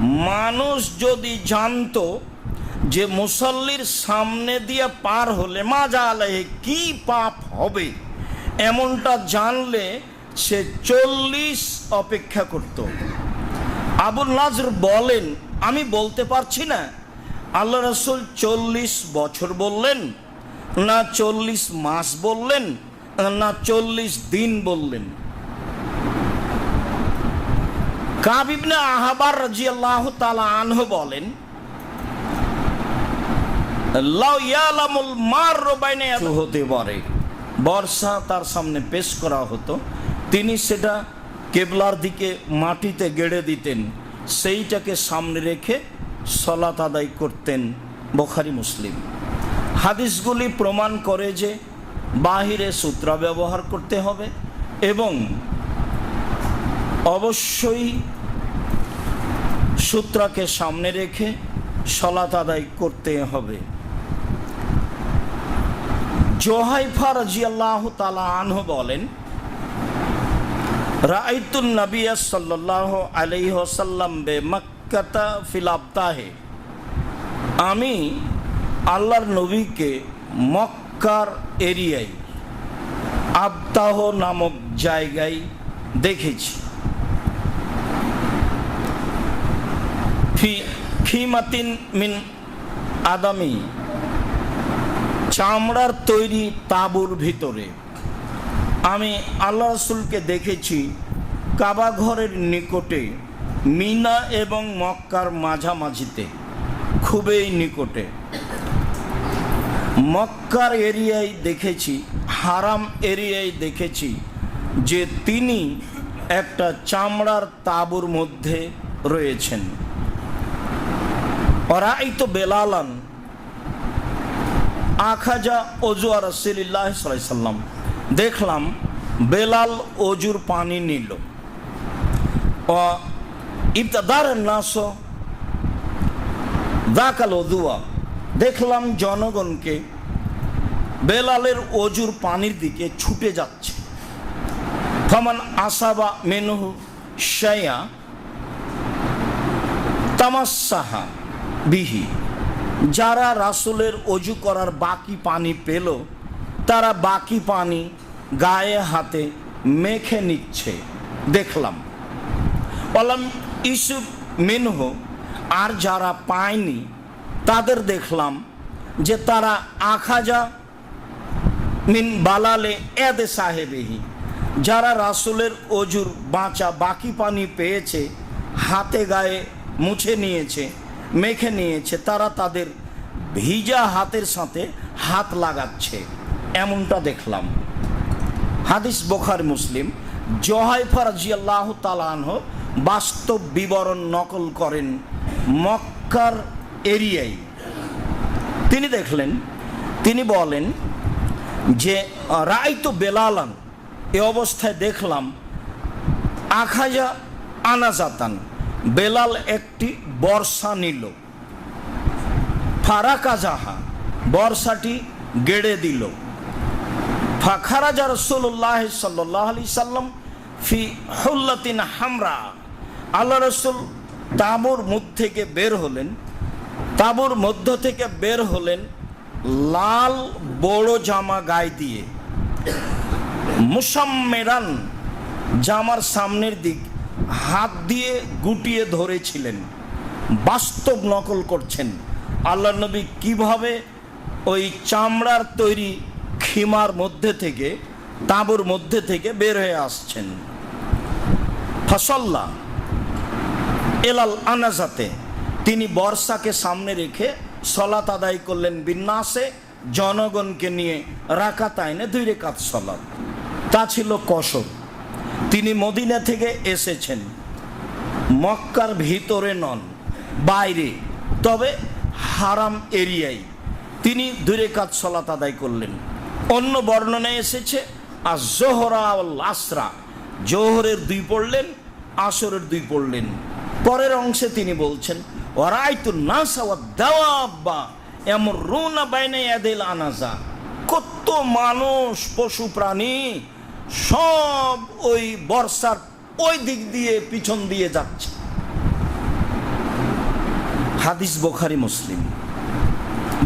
মানুষ যদি জানতো যে মুসল্লির সামনে দিয়ে পার হলে মাজা আলাহে কি পাপ হবে? এমনটা জানলে সে চল্লিশ অপেক্ষা করত। আবুল নাজর বলেন, আমি বলতে পারছি না, আল্লাহ রসুল চল্লিশ বছর বললেন, না চল্লিশ মাস বললেন, না চল্লিশ দিন বললেন। কাবিবনে আহাবার রাজিয়াল্লাহ তালা আনহ বলেন হতে পারে বর্ষা তার সামনে পেশ করা হতো। তিনি সেটা কেবলার দিকে মাটিতে গেড়ে দিতেন। সেইটাকে সামনে রেখে সলাত আদায় করতেন বোখারি মুসলিম। হাদিসগুলি প্রমাণ করে যে বাহিরে সূত্রা ব্যবহার করতে হবে এবং অবশ্যই সূত্রাকে সামনে রেখে সলাত আদায় করতে হবে। জোহাইফা রাজিয়াল্লাহ তালা আনহ বলেন রাইতুন নবিয়া সাল্লাহ আলাইহি ওয়াসাল্লাম বে মক্কাতা ফিল আমি আল্লাহর নবীকে মক্কার এরিয়ায় আবতাহ নামক জায়গায় দেখেছি। ফি, ফিমাতিন মিন আদামি, চামড়ার তৈরি তাঁবুর ভিতরে। আমি আল্লাহ রসুলকে দেখেছি কাবা ঘরের নিকটে, মিনা এবং মক্কার মাঝামাঝিতে, খুবই নিকটে। মক্কার এরিয়ায় দেখেছি, হারাম এরিয়ায় দেখেছি যে তিনি একটা চামড়ার তাঁবুর মধ্যে রয়েছেন। ওরাই তো বেলালান আখাজা অজু আর রসিল্লাহ সাল্লাম দেখলাম বেলাল অজুর পানি নিল। ও ইবতাদার নাস দাকাল অদুয়া দেখলাম জনগণকে বেলালের অজুর পানির দিকে ছুটে যাচ্ছে। ফমান আসাবা মেনুহু শায়া তামাসাহা। বিহি। যারা রাসুলের অজু করার বাকি পানি পেল, তারা বাকি পানি গায়ে হাতে মেখে নিচ্ছে। দেখলাম। বললাম ইসুফ মিনহ, আর যারা পায়নি, তাদের দেখলাম যে তারা আখাজা মিন বালালে এদে সাহেবেহি। যারা রাসুলের অজুর বাঁচা বাকি পানি পেয়েছে, হাতে গায়ে মুছে নিয়েছে। মেখে নিয়েছে, তারা তাদের ভিজা হাতের সাথে হাত লাগাচ্ছে। এমনটা দেখলাম। হাদিস বোখার মুসলিম জহাইফার জিয়াল্লাহ তালানহ বাস্তব বিবরণ নকল করেন মক্কার এরিয়ায়। তিনি দেখলেন, তিনি বলেন যে রায় তো বেলালান, এ অবস্থায় দেখলাম আখাজা আনাজাতান। বেলাল একটি বর্ষা নিল। ফারাকা জাহা বর্ষাটি গেড়ে দিল। ফাখারাজা রসুল্লাহ সাল্লাহ আলি সাল্লাম ফি হুল্লাতিন হামরা, আল্লাহ রসুল তাবুর মুখ থেকে বের হলেন। তাবুর মধ্য থেকে বের হলেন লাল বড় জামা গায়ে দিয়ে। মুসাম্মেরান জামার সামনের দিক হাত দিয়ে গুটিয়ে ধরেছিলেন, বাস্তব নকল করছেন। আল্লাহ নবী কীভাবে ওই চামড়ার তৈরি খিমার মধ্যে থেকে, তাঁবুর মধ্যে থেকে বের হয়ে আসছেন? ফসল্লা এলাল আনাজাতে তিনি বর্ষাকে সামনে রেখে সলাত আদায় করলেন বিন্যাসে জনগণকে নিয়ে রাকাত আইনে দুই রেখাত সলাত। তা ছিল কসর। তিনি মদিনা থেকে এসেছেন। মক্কার ভিতরে নন, বাইরে, তবে হারাম এরিয়ায় তিনি দুই কাজ সলাত আদায় করলেন। অন্য বর্ণনায় এসেছে আর জোহরা আসরা জোহরের দুই পড়লেন, আসরের দুই পড়লেন। পরের অংশে তিনি বলছেন ওরাইতু নাসা ওয়া দাওয়াব্বা এমন রুনা বাইনে আনাজা কত মানুষ, পশু প্রাণী সব ওই বর্ষার ওই দিক দিয়ে পিছন দিয়ে যাচ্ছে। হাদিস বোখারি মুসলিম।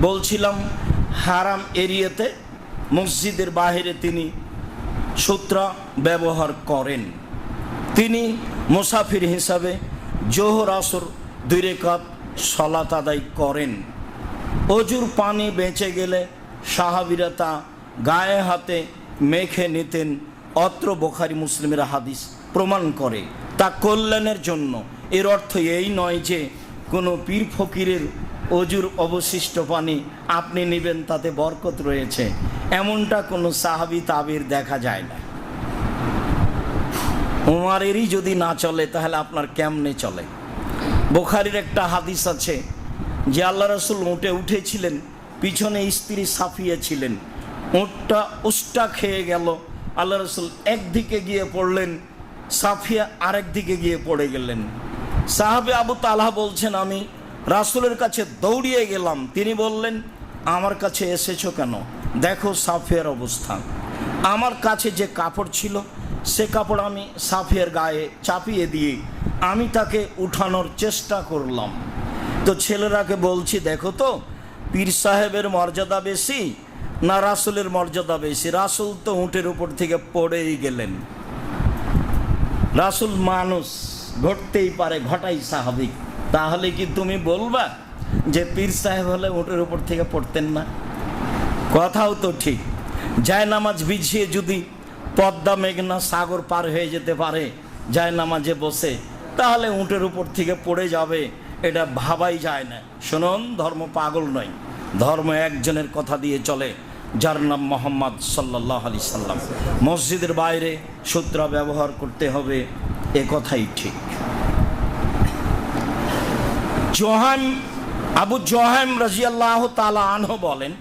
বলছিলাম, হারাম এরিয়াতে মসজিদের বাহিরে তিনি সূত্রা ব্যবহার করেন। তিনি মুসাফির হিসাবে জোহর আসর দুই রেখাত সলাত আদায় করেন। অজুর পানি বেঁচে গেলে সাহাবিরা তা গায়ে হাতে মেখে নিতেন অত্র বোখারি মুসলিমের হাদিস প্রমাণ করে। তা কল্যাণের জন্য। এর অর্থ এই নয় যে কোনো পীর ফকিরের অজুর অবশিষ্ট পানি আপনি নেবেন, তাতে বরকত রয়েছে। এমনটা কোনো সাহাবি তাবির দেখা যায় না। উমারেরই যদি না চলে, তাহলে আপনার কেমনে চলে? বোখারির একটা হাদিস আছে যে আল্লাহ রসুল উঠে উঠেছিলেন, পিছনে স্ত্রী সাফিয়ে ছিলেন। উঁটটা উষ্টা খেয়ে গেল আল্লাহ রসুল একদিকে গিয়ে পড়লেন, সাফিয়া আরেক দিকে গিয়ে পড়ে গেলেন। সাহাবে আবু তালাহ বলছেন, আমি রাসুলের কাছে দৌড়িয়ে গেলাম। তিনি বললেন, আমার কাছে এসেছ কেন? দেখো সাফিয়ার অবস্থা। আমার কাছে যে কাপড় ছিল, সে কাপড় আমি সাফিয়ার গায়ে চাপিয়ে দিয়ে আমি তাকে উঠানোর চেষ্টা করলাম। তো ছেলেরাকে বলছি, দেখো তো, পীর সাহেবের মর্যাদা বেশি না রাসুলের মর্যাদা বেশি? রাসুল তো উঁটের উপর থেকে পড়েই গেলেন। রাসুল মানুষ, ঘটতেই পারে, ঘটাই স্বাভাবিক। তাহলে কি তুমি বলবা যে পীর সাহেব হলে উঁটের উপর থেকে পড়তেন না? কথাও তো ঠিক। যায় নামাজ বিছিয়ে যদি পদ্মা, মেঘনা, সাগর পার হয়ে যেতে পারে যায় নামাজে বসে, তাহলে উঁটের উপর থেকে পড়ে যাবে, এটা ভাবাই যায় না। শুনুন, ধর্ম পাগল নয়। ধর্ম একজনের কথা দিয়ে চলে। যার নাম মোহাম্মদ সাল্লাহ আলি সাল্লাম। মসজিদের বাইরে সূত্রা ব্যবহার করতে হবে, এ কথাই ঠিক। জোহাম আবু জোহাম রাজিয়াল্লাহ তালা আনহ বলেন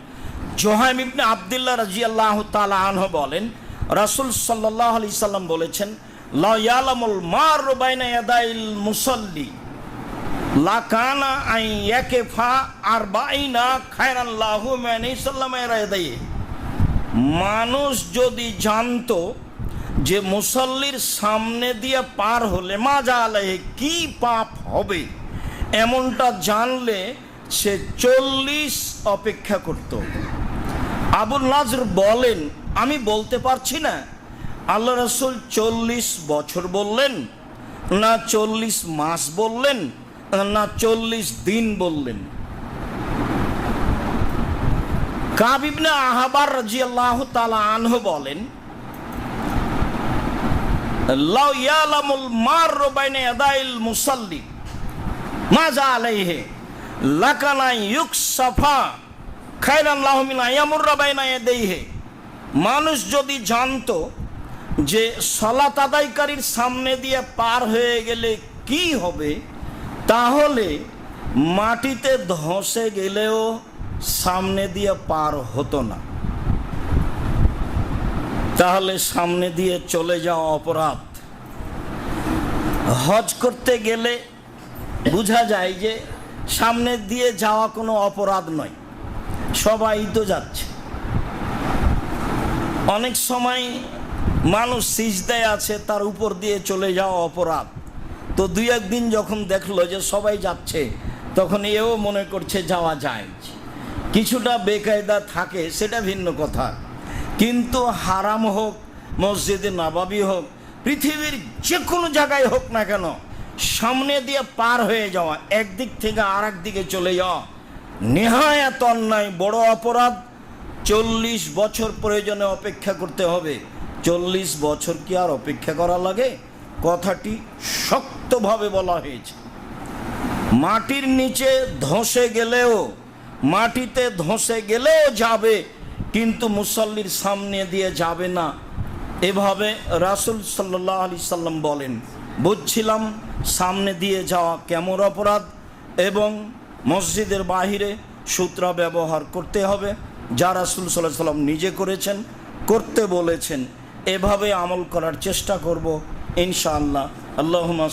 জোহাম ইবনে আবদুল্লাহ রাজিয়াল্লাহ তালা আনহ বলেন, রাসুল সাল্লাহ আলি সাল্লাম বলেছেন লায়ালামুল মার রুবাইনা মুসল্লি। লাকানা আই ইয়াকেফা আর বাইনা খায়রাল্লাহু সাল্লাম ইয়াদাইহি মানুষ যদি জানতো যে মুসল্লির সামনে দিয়ে পার হলে মাজা আলাহে কি পাপ হবে? এমনটা জানলে সে চল্লিশ অপেক্ষা করত। আবুল নাজর বলেন, আমি বলতে পারছি না, আল্লাহ রসুল চল্লিশ বছর বললেন না চল্লিশ মাস বললেন না, চল্লিশ দিন বললেন। কাবিবনে আহাবার তালা আনহ বলেন মিন মানুষ যদি জানতো যে সলাত আদায়কারীর সামনে দিয়ে পার হয়ে গেলে কি হবে তাহলে মাটিতে ধসে গেলেও সামনে দিয়ে পার হতো না। তাহলে সামনে দিয়ে চলে যাওয়া অপরাধ। হজ করতে গেলে বোঝা যায় যে সামনে দিয়ে যাওয়া কোনো অপরাধ নয়। সবাই তো যাচ্ছে। অনেক সময় মানুষ সিজদায় আছে, তার উপর দিয়ে চলে যাওয়া অপরাধ। তো দুই একদিন যখন দেখল যে সবাই যাচ্ছে, তখন এও মনে করছে যাওয়া যায়। কিছুটা বেকায়দা থাকে, সেটা ভিন্ন কথা। কিন্তু হারাম হোক, মসজিদে নাবাবি হোক, পৃথিবীর যে কোনো জায়গায় হোক না কেন, সামনে দিয়ে পার হয়ে যাওয়া, একদিক থেকে আর দিকে চলে যাওয়া, নেহায়াত অন্যায়, বড় অপরাধ। চল্লিশ বছর প্রয়োজনে অপেক্ষা করতে হবে। চল্লিশ বছর কি আর অপেক্ষা করা লাগে? কথাটি শক্তভাবে বলা হয়েছে। মাটির নিচে ধসে গেলেও, মাটিতে ধসে গেলেও যাবে, কিন্তু মুসল্লির সামনে দিয়ে যাবে না। এভাবে রাসুল সাল্লাহ আলি সাল্লাম বলেন, বুঝছিলাম সামনে দিয়ে যাওয়া কেমন অপরাধ এবং মসজিদের বাহিরে সূত্রা ব্যবহার করতে হবে, যা রাসুল সাল্লাহ সাল্লাম নিজে করেছেন, করতে বলেছেন। এভাবে আমল করার চেষ্টা করব ইনশাআল্লাহ। আল্লাহ সাল্লাহ